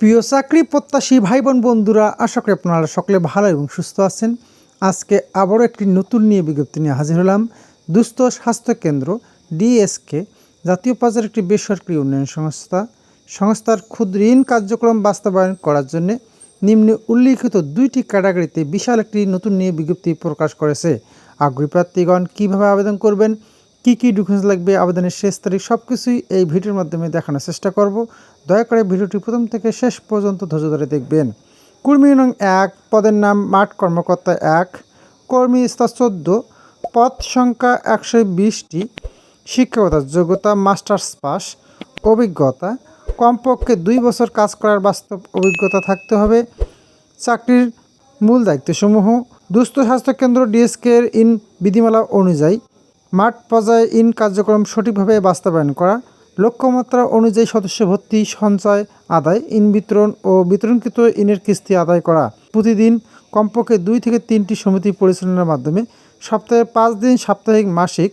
প্রিয় চাকরি প্রত্যাশী ভাই বোন বন্ধুরা, আশা করি আপনারা সকলে ভালো এবং সুস্থ আছেন। আজকে আবারও একটি নতুন নিয়ে বিজ্ঞপ্তি নিয়ে হাজির হলাম। দুস্থ স্বাস্থ্য কেন্দ্র ডিএসকে, জাতীয় পর্যায়ের একটি বেসরকারি উন্নয়ন সংস্থা। সংস্থার ক্ষুদ্র ঋণ কার্যক্রম বাস্তবায়ন করার জন্য নিম্নে উল্লিখিত দুইটি ক্যাটাগরিতে বিশাল একটি নতুন নিয়ে বিজ্ঞপ্তি প্রকাশ করেছে। আগ্রহী প্রার্থীগণ কীভাবে আবেদন করবেন কী কী ডকুমেন্টস লাগবে, আবেদনের শেষ তারিখ সব কিছুই এই ভিডিওর মাধ্যমে দেখানোর চেষ্টা করব। দয়া করে ভিডিওটি প্রথম থেকে শেষ পর্যন্ত ধৈর্য ধরে দেখবেন। কর্মী নং এক, পদের নাম মাঠ কর্মকর্তা এক, কর্মী স্তর চোদ্দ, পদ সংখ্যা একশো বিশটি শিক্ষকতার যোগ্যতা মাস্টার্স পাস, অভিজ্ঞতা, কমপক্ষে দুই বছর কাজ করার বাস্তব অভিজ্ঞতা থাকতে হবে, চাকরির মূল দায়িত্বসমূহ, দুস্থ স্বাস্থ্য কেন্দ্র ডিএসকের ইন বিধিমালা অনুযায়ী মাঠ পর্যায়ে ইন কার্যক্রম সঠিকভাবে বাস্তবায়ন করা, লক্ষ্যমাত্রা অনুযায়ী সদস্য ভর্তি, সঞ্চয়, আদায়, ইন বিতরণ ও বিতরণকৃত ইনের কিস্তি আদায় করা। প্রতিদিন কমপক্ষে দুই থেকে তিনটি সমিতি পরিচালনার মাধ্যমে সপ্তাহে পাঁচ দিন সাপ্তাহিক মাসিক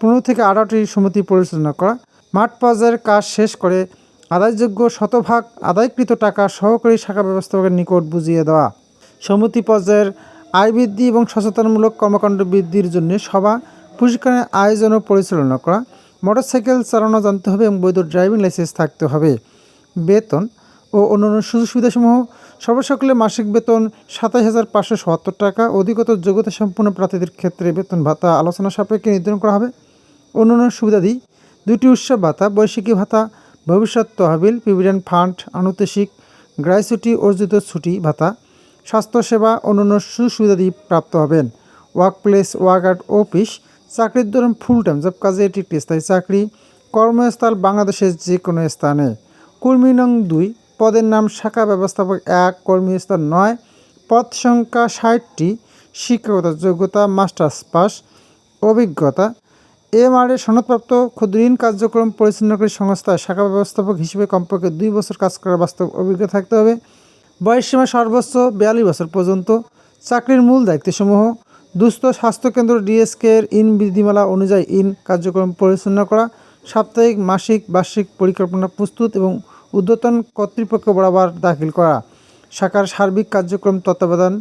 পনেরো থেকে আঠারোটি সমিতি পরিচালনা করা। মাঠ পর্যায়ের কাজ শেষ করে আদায়যোগ্য শতভাগ আদায়কৃত টাকা সহকারী শাখা ব্যবস্থাপকের নিকট বুঝিয়ে দেওয়া। সমিতি পর্যায়ের আয় বৃদ্ধি এবং সচেতনমূলক কর্মকাণ্ড বৃদ্ধির জন্য সভা প্রশিক্ষণের আয়োজন ও পরিচালনা করা, মোটরসাইকেল চালানো জানতে হবে এবং বৈধ ড্রাইভিং লাইসেন্স থাকতে হবে। বেতন ও অন্যান্য সুযোগ সুবিধাসমূহ, সর্বসকলে মাসিক বেতন সাতাশ হাজার পাঁচশো সত্তর টাকা অধিকতর যোগ্যতা সম্পন্ন প্রার্থীদের ক্ষেত্রে বেতন ভাতা আলোচনা সাপেক্ষে নির্ধারণ করা হবে। অন্যান্য সুবিধাদি দুটি উৎসব ভাতা বৈশাখী ভাতা, ভবিষ্যৎ তহবিল, প্রভিডেন্ট ফান্ড আনুতোষিক গ্রাইসুটি, অর্জিত ছুটি ভাতা, স্বাস্থ্যসেবা, অন্যান্য সুযোগ সুবিধাদি প্রাপ্ত হবেন। ওয়ার্ক প্লেস ওয়ার্ক অফিস চাকরির ধরন ফুল টাইম জব কাজে এটি একটি স্থায়ী চাকরি। কর্মস্থল বাংলাদেশের যে কোনো স্থানে। কর্মী নং দুই, পদের নাম শাখা ব্যবস্থাপক এক, কর্মীস্থল নয়। পদ সংখ্যা ষাটটি শিক্ষকতা যোগ্যতা, মাস্টার্স পাস, অভিজ্ঞতা। এমআরএ সনদপ্রাপ্ত ক্ষুদ্র ঋণ কার্যক্রম পরিচালনাকারী সংস্থায় শাখা ব্যবস্থাপক হিসেবে কমপক্ষে দুই বছর কাজ করার বাস্তব অভিজ্ঞতা থাকতে হবে। বয়সসীমা সর্বোচ্চ বিয়াল্লিশ বছর পর্যন্ত। চাকরির মূল দায়িত্বসমূহ দুস্থ স্বাস্থ্যকেন্দ্র ডিএসকে এর ইন বিধিমালা অনুযায়ী ইন কার্যক্রম পরিচালনা করা, সাপ্তাহিক, মাসিক, বার্ষিক পরিকল্পনা প্রস্তুত এবং ঊর্ধ্বতন কর্তৃপক্ষ বরাবর দাখিল করা। শাখার সার্বিক কার্যক্রম তত্ত্বাবধান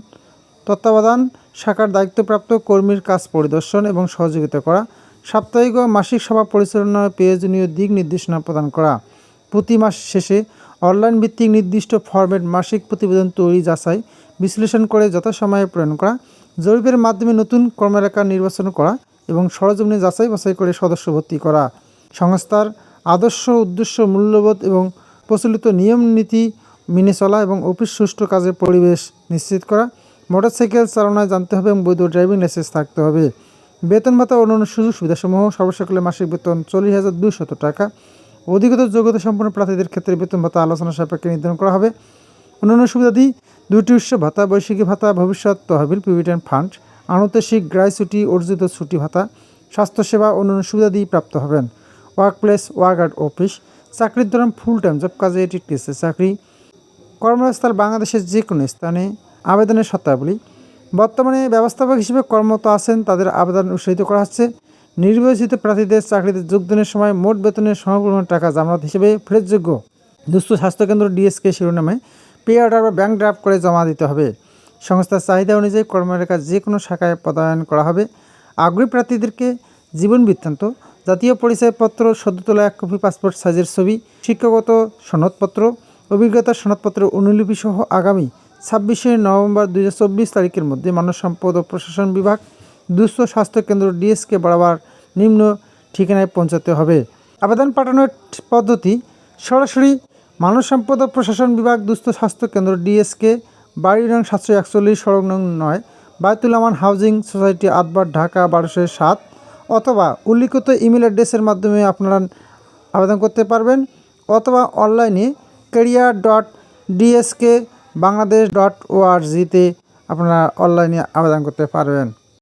তত্ত্বাবধান, শাখার দায়িত্বপ্রাপ্ত কর্মীর কাজ পরিদর্শন এবং সহযোগিতা করা, সাপ্তাহিক ও মাসিক সভা পরিচালনায় প্রয়োজনীয় দিক নির্দেশনা প্রদান করা। প্রতি মাস শেষে অনলাইন ভিত্তিক নির্দিষ্ট ফরম্যাট মাসিক প্রতিবেদন তৈরি যাচাই, বিশ্লেষণ করে যথাসময়ে প্রেরণ করা, জরিপের মাধ্যমে নতুন কর্মরেখা নির্বাচন করা এবং সরজমিনে যাচাই বাছাই করে সদস্য ভর্তি করা। সংস্থার আদর্শ উদ্দেশ্য মূল্যবোধ এবং প্রচলিত নিয়ম নীতি মেনে চলা এবং অফিস সুষ্ঠু কাজের পরিবেশ নিশ্চিত করা, মোটরসাইকেল চালনায় জানতে হবে এবং বৈধ ড্রাইভিং লাইসেন্স থাকতে হবে। বেতন ভাতা অন্যান্য সুযোগ সুবিধাসমূহ সর্বসকলে মাসিক বেতন চল্লিশ হাজার দুশত টাকা। অধিকত যোগ্যতা সম্পন্ন প্রার্থীদের ক্ষেত্রে বেতন ভাতা আলোচনা সাপেক্ষে নির্ধারণ করা হবে। অন্যান্য সুবিধাদি দুটি উৎস, ভাতা বৈশাখী ভাতা, ভবিষ্যৎ তহবিল প্রভিডেন্ট ফান্ড, আনুতোষিক গ্রাইছুটি অর্জিত ছুটি ভাতা, স্বাস্থ্যসেবা, অন্যান্য সুবিধাদি প্রাপ্ত হবেন। ওয়ার্ক প্লেস ওয়ার্ক অফিস, চাকরির ধরন ফুল টাইম জব কাজে এটি একটি চাকরি, কর্মস্থল বাংলাদেশের যে কোনো স্থানে আবেদনের শর্তাবলী। বর্তমানে ব্যবস্থাপক হিসেবে কর্মরত আছেন, তাদের আবেদন উৎসাহিত করা হচ্ছে। নির্বাচিত প্রার্থীদের চাকরিতে যোগদানের সময় মোট বেতনের সমপরিমাণ টাকা জামানত হিসেবে ফেরতযোগ্য। দুস্থ স্বাস্থ্যকেন্দ্র ডিএসকে শিরোনামে পে অর্ডার বা ব্যাংক ড্রাফট করে জমা দিতে হবে। সংস্থার চাহিদা অনুযায়ী কর্মরেখা যে কোনো শাখায় পদায়ন করা হবে। আগ্রহী প্রার্থীদেরকে জীবন বৃত্তান্ত, জাতীয় পরিচয়পত্র সদ্য তোলা এক কপি পাসপোর্ট সাইজের ছবি, শিক্ষাগত সনদপত্র, অভিজ্ঞতা সনদপত্র অনুলিপি সহ আগামী ছাব্বিশে নভেম্বর দু হাজার চব্বিশ তারিখের মধ্যে মানব সম্পদ ও প্রশাসন বিভাগ দুস্থ স্বাস্থ্য কেন্দ্র ডিএসকে বরাবর নিম্ন ঠিকানায় পৌঁছাতে হবে। আবেদন পাঠানোর পদ্ধতি, সরাসরি মানব সম্পদ প্রশাসন বিভাগ দুস্থ স্বাস্থ্য কেন্দ্র ডিএসকে বাড়ি নং সাতশো একচল্লিশ সড়ক নং নয়, বায়তুল আমান হাউজিং সোসাইটি আটবার ঢাকা বারোশো সাত, অথবা উল্লিখিত ইমেল অ্যাড্রেসের মাধ্যমে আপনারা আবেদন করতে পারবেন, অথবা অনলাইনে career dot DSK Bangladesh dot ওআরজিতে আপনারা অনলাইনে আবেদন করতে পারবেন।